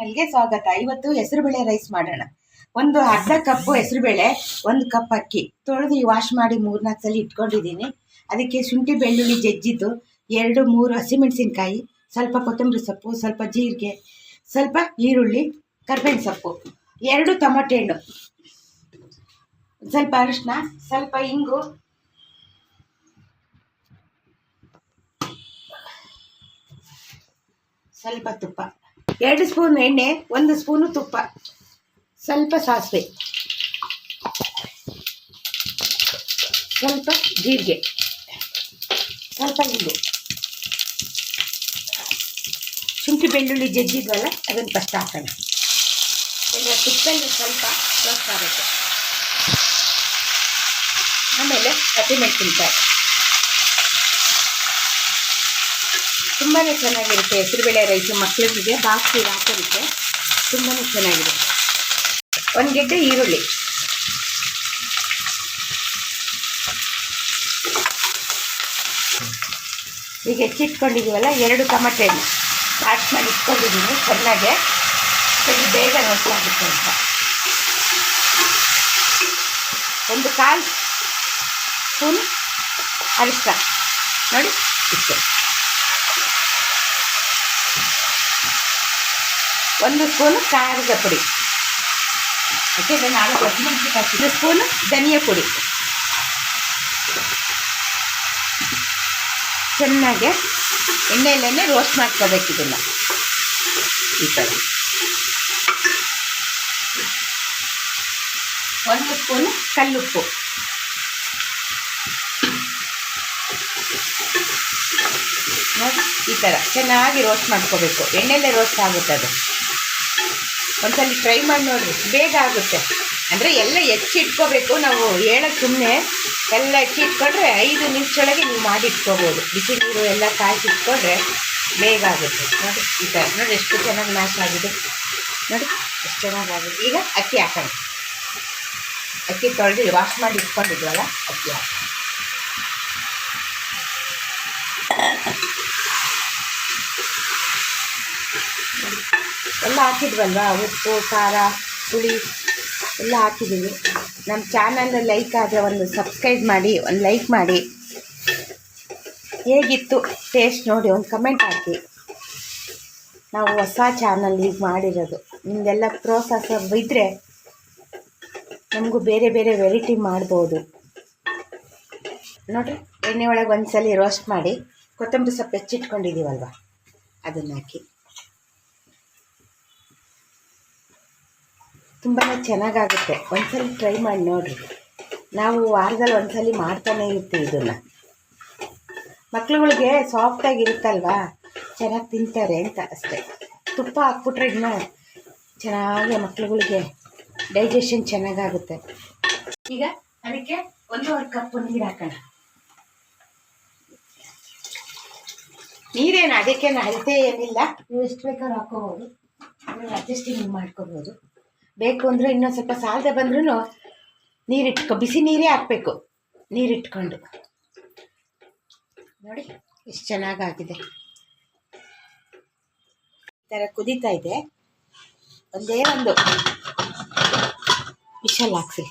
ಅಲ್ಲಿಗೆ ಸ್ವಾಗತ. ಇವತ್ತು ಹೆಸರುಬೇಳೆ ರೈಸ್ ಮಾಡೋಣ. ಒಂದು ಅರ್ಧ ಕಪ್ಪು ಹೆಸರುಬೇಳೆ, ಒಂದು ಕಪ್ ಅಕ್ಕಿ. ತೊಳೆದು ವಾಶ್ ಮಾಡಿ ಮೂರ್ನಾಲ್ಕು ಸಲ ಇಟ್ಕೊಂಡಿದ್ದೀನಿ. ಅದಕ್ಕೆ ಶುಂಠಿ ಬೆಳ್ಳುಳ್ಳಿ ಜಜ್ಜಿದ್ದು, ಎರಡು, ಮೂರು ಹಸಿಮೆಣಸಿನ್ಕಾಯಿ, ಸ್ವಲ್ಪ ಕೊತ್ತಂಬರಿ ಸೊಪ್ಪು, ಸ್ವಲ್ಪ ಜೀರಿಗೆ, ಸ್ವಲ್ಪ ಈರುಳ್ಳಿ, ಕರ್ಬೇವಿನ ಸೊಪ್ಪು, ಎರಡು ಟೊಮಟೆ ಹಣ್ಣು, ಸ್ವಲ್ಪ ಅರಿಶಿನ, ಸ್ವಲ್ಪ ಇಂಗು, ಸ್ವಲ್ಪ ತುಪ್ಪ. ಎರಡು ಸ್ಪೂನ್ ಎಣ್ಣೆ, ಒಂದು ಸ್ಪೂನು ತುಪ್ಪ, ಸ್ವಲ್ಪ ಸಾಸಿವೆ, ಸ್ವಲ್ಪ ಜೀರಿಗೆ, ಸ್ವಲ್ಪ ಇಂಗು, ಶುಂಠಿ ಬೆಳ್ಳುಳ್ಳಿ ಜಜ್ಜಿದ್ವಲ್ಲ, ಅದನ್ನು ಫಸ್ಟ್ ಹಾಕೋಣ. ಈಗ ತುಪ್ಪದಲ್ಲಿ ಸ್ವಲ್ಪ ಆಗುತ್ತೆ ಆಮೇಲೆ ಹಸಿಮೆಣಸಿನ್ಕಾಯಿ ತುಂಬಾ ಚೆನ್ನಾಗಿರುತ್ತೆ ಹೆಸರುಬೇಳೆ ರೈಸು ಮಕ್ಕಳಿಗೆ ಬಾಕ್ಸಿ ಹಾಕೋದಕ್ಕೆ. ತುಂಬಾ ಚೆನ್ನಾಗಿರುತ್ತೆ ಒಂದು ಗೆಡ್ಡೆ ಈರುಳ್ಳಿ. ಈಗ ಹೆಚ್ಚಿಟ್ಕೊಂಡಿದ್ದೀವಲ್ಲ, ಎರಡು ಟಮಟೆ ವಾಶ್ ಮಾಡಿ ಇಟ್ಕೊಂಡಿದ್ದೀನಿ, ಚೆನ್ನಾಗೆ. ಸರಿ ಬೇಗ ಆಗುತ್ತೆ ಅಂತ. ಒಂದು ಕಾಲು ಸ್ಪೂನ್ ಅರಿಶಿನ ನೋಡಿ, ಇಷ್ಟು. ಒಂದು ಸ್ಪೂನು ಖಾರದ ಪುಡಿ. ಓಕೆ ನಾಲ್ಕು ಒಂದು ಸ್ಪೂನು ಧನಿಯಾ ಪುಡಿ. ಚೆನ್ನಾಗೆ ಎಣ್ಣೆಯಲ್ಲೇ ರೋಸ್ಟ್ ಮಾಡ್ಕೋಬೇಕು ಇದನ್ನು. ಈ ಥರ ಒಂದು ಸ್ಪೂನು ಕಲ್ಲುಪ್ಪು. ನೋಡಿ, ಈ ಥರ ಚೆನ್ನಾಗಿ ರೋಸ್ಟ್ ಮಾಡ್ಕೋಬೇಕು. ಎಣ್ಣೆಯಲ್ಲೇ ರೋಸ್ಟ್ ಆಗುತ್ತೆ ಅದು. ಒಂದ್ಸಲ ಟ್ರೈ ಮಾಡಿ ನೋಡಿರಿ, ಬೇಗ ಆಗುತ್ತೆ. ಅಂದರೆ ಎಲ್ಲ ಹೆಚ್ಚಿಟ್ಕೋಬೇಕು ನಾವು ಹೇಳೋದು ಸುಮ್ಮನೆ ಎಲ್ಲ ಹೆಚ್ಚಿಟ್ಕೊಂಡ್ರೆ ಐದು ನಿಮಿಷೊಳಗೆ ನೀವು ಮಾಡಿಟ್ಕೋಬೋದು ಬಿಸಿ ನೀರು ಎಲ್ಲ ಕಾಯಿಸಿಟ್ಕೊಂಡ್ರೆ ಬೇಗ ಆಗುತ್ತೆ. ನೋಡಿ, ಈ ಥರ. ನೋಡಿ ಎಷ್ಟು ಚೆನ್ನಾಗಿ ಮ್ಯಾಶ್ ಆಗಿದೆ. ನೋಡಿ, ಎಷ್ಟು ಚೆನ್ನಾಗಿ ಆಗಿದೆ. ಈಗ ಅಕ್ಕಿ ಹಾಕೋಣ. ಅಕ್ಕಿ ತೊಳೆದು ವಾಶ್ ಮಾಡಿ ಇಟ್ಕೊಂಡಿದ್ವಲ್ಲ, ಅಕ್ಕಿ ಹಾಕಿ ಎಲ್ಲ ಹಾಕಿದ್ವಲ್ವ? ಉಪ್ಪು, ಖಾರ ಹುಳಿ ಎಲ್ಲ ಹಾಕಿದ್ದೀವಿ. ನಮ್ಮ ಚಾನಲ್ ಲೈಕ್ ಆದರೆ ಒಂದು ಸಬ್ಸ್ಕ್ರೈಬ್ ಮಾಡಿ, ಒಂದು ಲೈಕ್ ಮಾಡಿ. ಹೇಗಿತ್ತು ಟೇಸ್ಟ್ ನೋಡಿ ಒಂದು ಕಮೆಂಟ್ ಹಾಕಿ. ನಾವು ಹೊಸ ಚಾನಲ್ ಈಗ ಮಾಡಿರೋದು. ನಿಮ್ದೆಲ್ಲ ಪ್ರೋಸೆಸ್ ಇದ್ದರೆ ನಮಗೂ ಬೇರೆ ಬೇರೆ ವೆರೈಟಿ ಮಾಡ್ಬೋದು. ನೋಡಿ ಎಣ್ಣೆ ಒಳಗೆ ಒಂದ್ಸಲಿ ರೋಸ್ಟ್ ಮಾಡಿ, ಕೊತ್ತಂಬರಿ ಸೊಪ್ಪು ಹೆಚ್ಚಿಟ್ಕೊಂಡಿದ್ದೀವಲ್ವ? ಅದನ್ನು ಹಾಕಿ. ತುಂಬಾ ಚೆನ್ನಾಗಾಗುತ್ತೆ. ಒಂದ್ಸಲಿ ಟ್ರೈ ಮಾಡಿ ನೋಡಿರಿ. ನಾವು ವಾರದಲ್ಲಿ ಒಂದ್ಸಲಿ ಮಾಡ್ತಾನೆ ಇರ್ತೀವಿ ಇದನ್ನು. ಮಕ್ಳುಗಳಿಗೆ ಸಾಫ್ಟಾಗಿರುತ್ತಲ್ವಾ ಚೆನ್ನಾಗಿ ತಿಂತಾರೆ ಅಂತ ಅಷ್ಟೇ. ತುಪ್ಪ ಹಾಕ್ಬಿಟ್ರೆ ಇನ್ನೂ ಚೆನ್ನಾಗಿ ಮಕ್ಳುಗಳಿಗೆ ಡೈಜೆಷನ್ ಚೆನ್ನಾಗಾಗುತ್ತೆ. ಈಗ ಅದಕ್ಕೆ ಒಂದೂವರೆ ಕಪ್ ನೀರು ಹಾಕೋಣ. ನೀರೇನು ಅದಕ್ಕೇನು ಅಳತೆ ಏನಿಲ್ಲ. ನೀವು ಎಷ್ಟು ಬೇಕಾದ್ರೂ ಹಾಕೋಬೋದು. ಅಡ್ಜಸ್ಟಿಂಗ್ ಮಾಡ್ಕೋಬೋದು. ಬೇಕು ಅಂದರೆ ಇನ್ನೊಂದು ಸ್ವಲ್ಪ ಸಾಲದೆ ಬಂದ್ರೂ ನೀರಿಟ್ಕೊ, ಬಿಸಿ ನೀರೇ ಹಾಕಬೇಕು, ನೀರಿಟ್ಕೊಂಡು. ನೋಡಿ ಎಷ್ಟು ಚೆನ್ನಾಗಾಗಿದೆ. ಈ ಥರ ಕುದೀತಾ ಇದೆ. ಒಂದೇ ಒಂದು ವಿಷಲ್ ಹಾಕ್ಸಿ.